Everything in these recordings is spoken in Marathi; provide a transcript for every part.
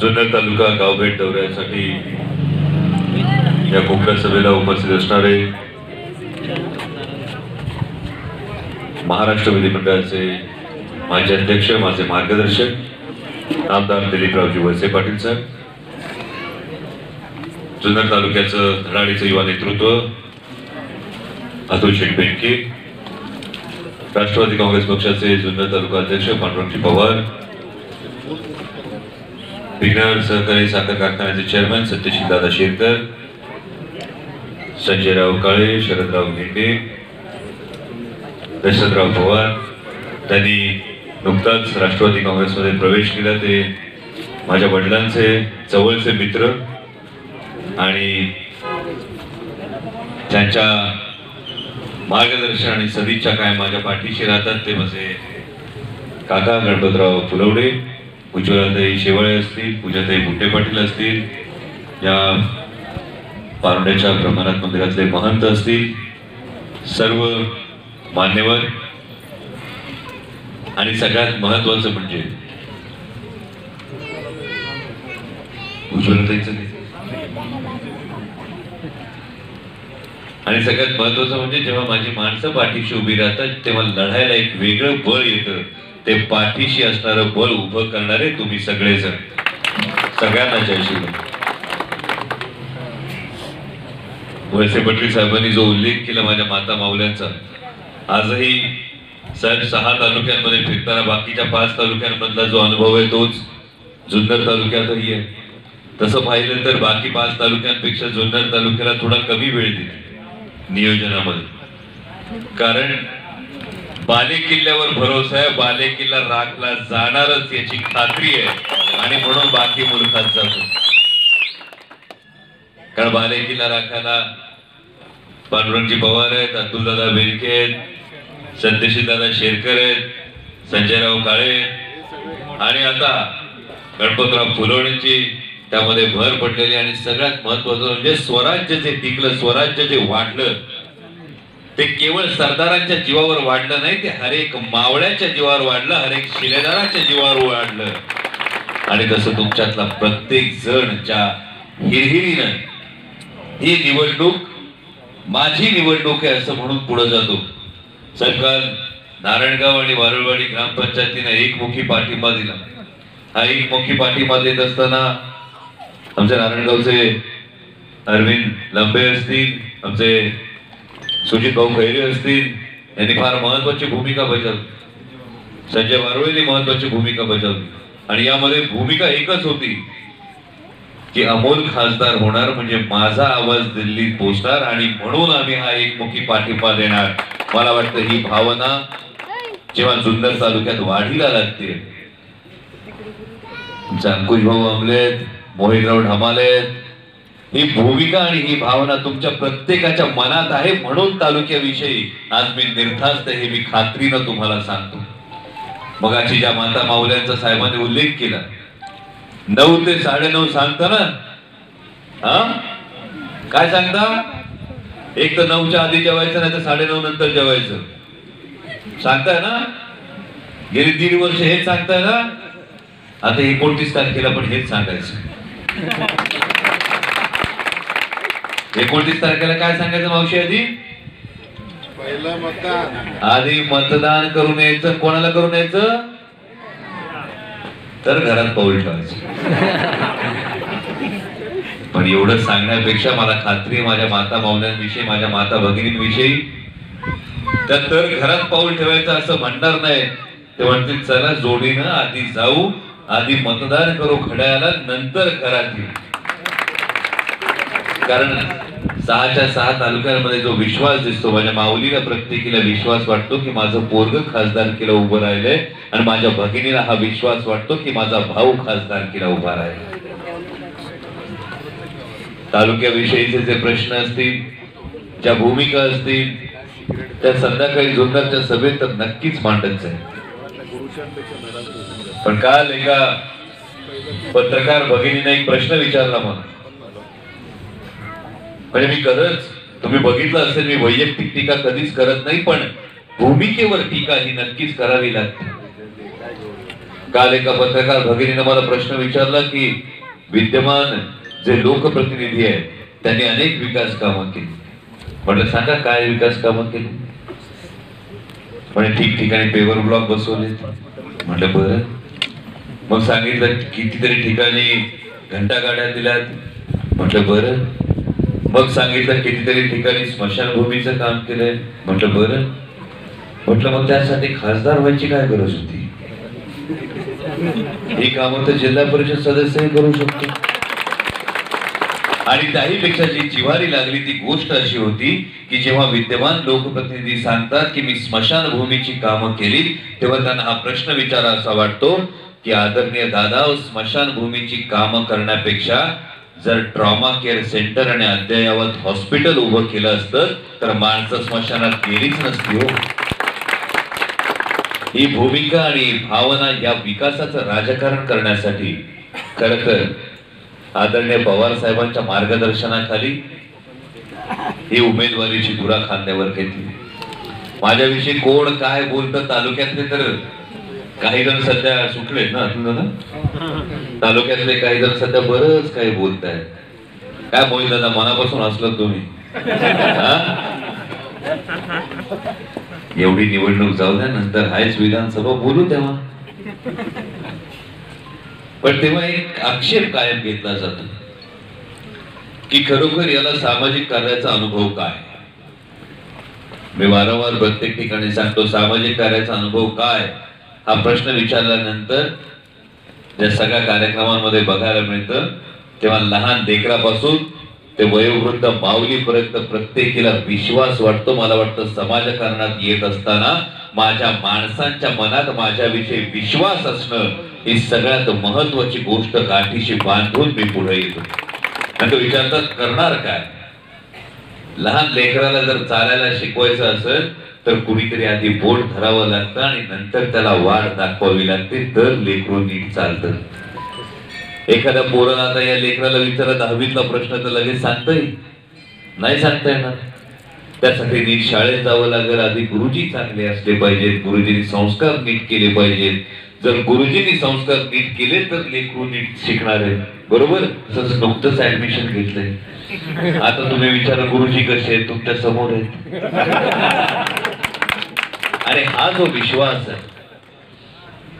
जुन्नर तालुका गावभेट दौऱ्यासाठी या कोकण सभेला उपस्थित असणारे महाराष्ट्र विधिमंडळाचे माजी अध्यक्ष माझे मार्गदर्शक आमदार दिलीपरावजी वळसे पाटील साहेब जुन्नर तालुक्याचं धडाडीचं युवा नेतृत्व अतुल बेंके राष्ट्रवादी काँग्रेस पक्षाचे जुन्नर तालुका अध्यक्ष पांडुरंगजी पवार विघ्नर सहकारी साखर कारखान्याचे चेअरमॅन सत्यशील दादा शिरकर संजयराव काळे शरदराव घेटे दशरथराव पवार त्यांनी नुकताच राष्ट्रवादी काँग्रेसमध्ये प्रवेश केला ते माझ्या वडिलांचे जवळचे मित्र आणि त्यांच्या मार्गदर्शन आणि सदिच्छा काय माझ्या पाठीशी राहतात ते माझे काका गणपतराव फुलवडे उज्ज्वलाताई शेवाळे असतील पूजाताई मुठे पाटील असतील या पारोड्याच्या ब्रह्मनाथ मंदिरातले महंत असतील सर्व मान्यवर. आणि सगळ्यात महत्वाचं म्हणजे उज्ज्वलताईचं आणि सगळ्यात महत्वाचं म्हणजे जेव्हा माझी माणसं पाठीशी उभी राहतात तेव्हा लढायला एक वेगळं बळ येतं. ते पाठीशी असणारं बल उभं करणारे तुम्ही सगळेजण. सगळ्यांना जय वळसे पटली साहेबांनी जो उल्लेख केला माझ्या माता माऊल्यांचा आजही साहेब सहा तालुक्यांमध्ये फिरताना बाकीच्या पाच तालुक्यांमधला जो अनुभव आहे तोच जुन्नर तालुक्यातही आहे. तसं पाहिलं तर बाकी पाच तालुक्यांपेक्षा जुन्नर तालुक्याला थोडा कमी वेळ दिला नियोजनामध्ये. कारण बाले किल्ल्यावर भरोसा आहे बाले किल्ला राखला जाणारच याची खात्री आहे. आणि म्हणून बाकी मुलखात जातो. कारण बाले किल्ला राखायला पांडुरंगजी पवार आहेत अतुलदादा बेलके आहेत सत्यशीदादा शेरकर आहेत संजयराव काळे आणि आता गणपतराव फुलवणीची त्यामध्ये भर पडलेली आणि सगळ्यात महत्वाचं म्हणजे स्वराज्य जे टिकलं स्वराज्य जे वाढलं ते केवळ सरदारांच्या जीवावर वाढलं नाही ते हरेक मावळ्याच्या जीवावर वाढलं हरेक शिलेदाराच्या जीवावर वाढलं. आणि तसं तुमच्यातला प्रत्येक जण ज्या हिरहिरीनं ही निवडणूक माझी निवडणूक आहे असं म्हणून पुढे जातो. सरकार नारायणगाव आणि वारुळवाडी ग्रामपंचायतीनं एकमुखी पाठिंबा दिला. हा एकमुखी पाठिंबा देत असताना आमच्या नारायणगावचे अरविंद लंबे असतील आमचे सुजित भाऊ खैरे असतील यांनी फार महत्वाची भूमिका बजावली. संजय वारुळेंनी महत्वाची भूमिका बजावली. आणि यामध्ये भूमिका एकच होती की अमोल खासदार होणार म्हणजे माझा आवाज दिल्लीत पोचणार आणि म्हणून आम्ही हा एकमुखी पाठिंबा देणार. मला वाटतं ही भावना जेव्हा जुन्नर तालुक्यात वाढीला लागते. अंकुश भाऊ आमलेत मोहितराव ढमालेत ही भूमिका आणि ही भावना तुमच्या प्रत्येकाच्या मनात आहे म्हणून तालुक्याविषयी आज मी निर्धास्त हे मी खात्रीनं तुम्हाला सांगतो. मगाची ज्या माता माऊल्यांचा साहेबांनी उल्लेख केला. नऊ ते साडेनऊ सांगता ना? हा? काय सांगता? एक तर नऊच्या आधी जेवायचं नाही तर साडेनऊ नंतर जेवायचं. सांगताय ना? गेली दीड वर्ष हेच सांगताय ना? आता एकोणतीस तारखेला पण हेच सांगायचं. एकोणतीस तारखेला काय सांगायचं मावशी आधी? पहिलं मतदान आधी मतदान करून यायचं कोणाला करून यायचं? तर घरात पाऊल ठेवायचं. पण एवढं सांगण्यापेक्षा मला खात्री माझ्या माता मावल्यांविषयी माझ्या माता भगिनींविषयी त्या तर घरात पाऊल ठेवायचं असं म्हणणार नाही. ते म्हणतील चला जोडीनं आधी जाऊ आधी मतदान करू घड्याला नंतर घरात येऊ. कारण सहाच्या सहा तालुक्यांमध्ये जो विश्वास दिसतो माझ्या माऊलीला प्रत्येकीला विश्वास वाटतो की माझं पोरग खासदारकीला उभं राहिलंय आणि माझ्या भगिनीला हा विश्वास वाटतो की माझा भाऊ खासदारकीला उभा राहिला. तालुक्याविषयीचे जे प्रश्न असतील ज्या भूमिका असतील त्या संध्याकाळी जोरदारच्या सभेत तर नक्कीच मांडत जाईल. पण काल एका पत्रकार भगिनीने एक प्रश्न विचारला मला म्हणजे मी करत तुम्ही बघितलं असेल मी वैयक्तिक टीका कधीच करत नाही पण भूमिकेवर टीका ही नक्कीच करावी लागते. काल एका पत्रकार भगिनीनं मला प्रश्न विचारला की विद्यमान जे लोकप्रतिनिधी आहेत त्यांनी अनेक विकास कामं केली. म्हटलं सांगा काय विकास कामं केली? म्हणजे ठिकठिकाणी पेवर ब्लॉक बसवले. म्हटलं बरं. मग सांगितलं कितीतरी ठिकाणी घंटा गाड्या दिल्यात. म्हटलं बरं. मग सांगितलं कितीतरी ठिकाणी स्मशानभूमीचं काम केलंय. म्हटलं बरं. म्हटलं मग त्यासाठी खासदार व्हायची काय गरज होती? ही कामं तर जिल्हा परिषद सदस्यही करू शकतो. आणि त्याहीपेक्षा जी जिवारी लागली ती गोष्ट अशी होती की जेव्हा विद्यमान लोकप्रतिनिधी सांगतात की मी स्मशानभूमीची कामं केली तेव्हा त्यांना हा प्रश्न विचारा असा वाटतो की आदरणीय दादा स्मशानभूमीची कामं करण्यापेक्षा जर ट्रॉमा केअर सेंटर आणि अद्ययावत हॉस्पिटल उभं केलं असतं तर माणसं स्मशानात गेलीच नसती हो. ही भूमिका आणि भावना या विकासाचं राजकारण करण्यासाठी खर तर आदरणीय पवार साहेबांच्या मार्गदर्शनाखाली ही उमेदवारीची धुरा खांद्यावर घेतली. माझ्याविषयी कोण काय बोलतं तालुक्यातले तर काही जण सध्या सुटले ना तुझं ना तालुक्यातले काही जण सध्या बरंच काही बोलताय काय मोहित दादा मनापासून असलं तुम्ही? एवढी निवडणूक जाऊ द्या नंतर हायच विधानसभा बोलू तेव्हा. पण तेव्हा एक आक्षेप कायम घेतला जातो की खरोखर याला सामाजिक कार्याचा अनुभव काय? मी वारंवार प्रत्येक ठिकाणी सांगतो सामाजिक कार्याचा अनुभव काय? हा प्रश्न विचारल्यानंतर ज्या सगळ्या कार्यक्रमांमध्ये बघायला मिळतं तेव्हा लहान लेकरापासून ते वयोवृद्ध माऊलीपर्यंत प्रत्येकीला विश्वास वाटतो मला वाटतं समाजकारणात येत असताना माझ्या माणसांच्या मनात माझ्याविषयी विश्वास असणं ही सगळ्यात महत्वाची गोष्ट गाठीशी बांधून मी पुढे येतो. आणि तो विचारतात करणार काय? लहान लेकराला जर चालायला शिकवायचं असेल तर कुणीतरी आधी बोट धरावं लागतं आणि नंतर त्याला वाढ दाखवावी लागते. तर लेकरू नीट चालतं. एखाद्या पोराला आता या लेकराला विचारा दहावीतला प्रश्न तर लगेच सांगता येईल नाही सांगता येणार. त्यासाठी नीट शाळेत जावं लागेल. आधी गुरुजी चांगले असले पाहिजेत. गुरुजींनी संस्कार नीट केले पाहिजेत. जर गुरुजींनी संस्कार नीट केले तर लेकरू नीट शिकणार आहे बरोबर? नुकतंच ऍडमिशन घेतलंय. आता तुम्ही विचारा गुरुजी कसे आहेत? तुमच्यासमोर आहेत. आणि हा जो विश्वास आहे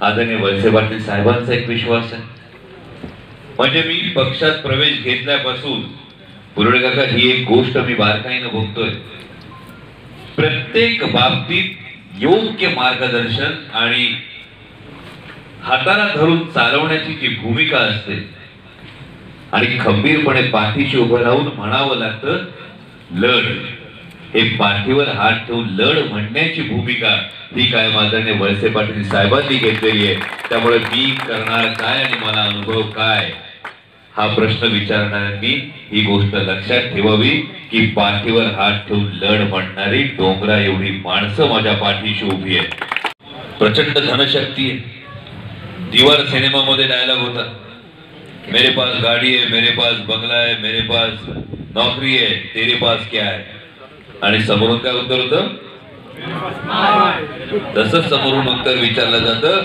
आदरणीय वळसे पाटील साहेबांचा एक विश्वास आहे. म्हणजे मी पक्षात प्रवेश घेतल्यापासून पुरळे काका ही एक गोष्ट मी बारकाईनं बघतोय. प्रत्येक बाबतीत योग्य मार्गदर्शन आणि हाताला धरून चालवण्याची जी भूमिका असते आणि खंबीरपणे पाठीशी उभं राहून म्हणावं लागतं लढ. हे पाठीवर हात ठेवून लढ म्हणण्याची भूमिका ही काय माझ्याने वळसे पाटील साहेबांनी घेतलेली आहे. त्यामुळे मी करणार काय आणि मला अनुभव काय? हा प्रश्न विचारणाऱ्यांनी ही गोष्ट लक्षात ठेवावी की पाठीवर हात ठेवून लढ म्हणणारी डोंगरा एवढी माणसं माझ्या पाठीशी उभी आहे प्रचंड धनशक्ती आहे. दिवार सिनेमामध्ये डायलॉग होता. मेरे पास गाडी आहे मेरे पास बंगला आहे मेरे पास नौकरी आहे तेरे पास क्या है? आणि समोरून काय उत्तर होत? तसंच समोरून उत्तर विचारलं जातं.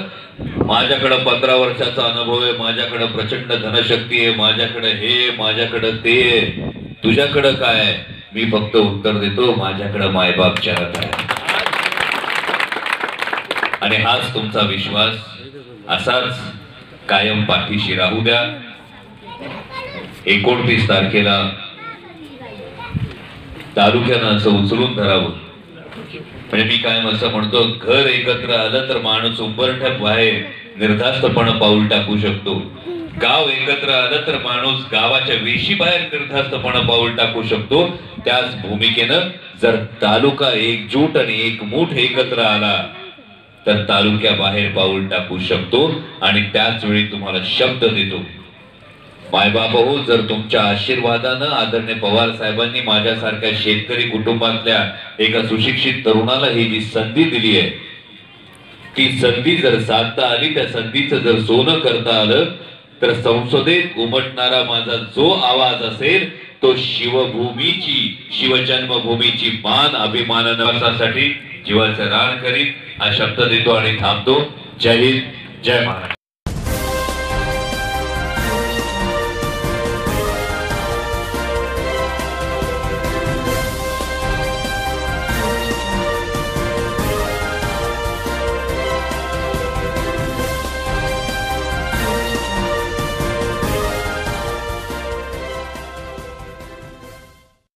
माझ्याकडं पंधरा वर्षाचा अनुभव आहे माझ्याकडं प्रचंड धनशक्ती आहे माझ्याकडे हे माझ्याकडं ते. तुझ्याकडं काय? मी फक्त उत्तर देतो माझ्याकडं मायबाप चाहत आहे. आणि हाच तुमचा विश्वास. असाच कायम पाठीशी राहू द्या. एकोणतीस तारखेला तालुक्यानं असं उचलून धरावं. म्हणजे मी कायम असं म्हणतो घर एकत्र आलं तर माणूस उंबरठ्यात बाहेर निर्धास्तपणे पाऊल टाकू शकतो. गाव एकत्र आलं तर माणूस गावाच्या वेशी बाहेर निर्धास्तपणे पाऊल टाकू शकतो. त्याच भूमिकेनं जर तालुका एकजूट आणि एकमूठ एकत्र आला तर तालुक्या बाहेर पाऊल टाकू शकतो आणि त्याच वेळी तुम्हाला शब्द देतो. मायबाप हो जर तुमच्या आशीर्वादानं आदरणीय पवार साहेबांनी माझ्यासारख्या शेतकरी कुटुंबातल्या एका सुशिक्षित तरुणाला ही जी संधी दिली आहे ती संधी जर साधता आली त्या संधीचं जर सोनं करता आलं तर संसदेत उमटणारा माझा जो आवाज असेल तो शिवभूमीची शिवजन्मभूमीची मान अभिमानासाठी जीवाचं रान करीत हा शब्द देतो आणि थांबतो. जय हिंद जय महाराष्ट्र.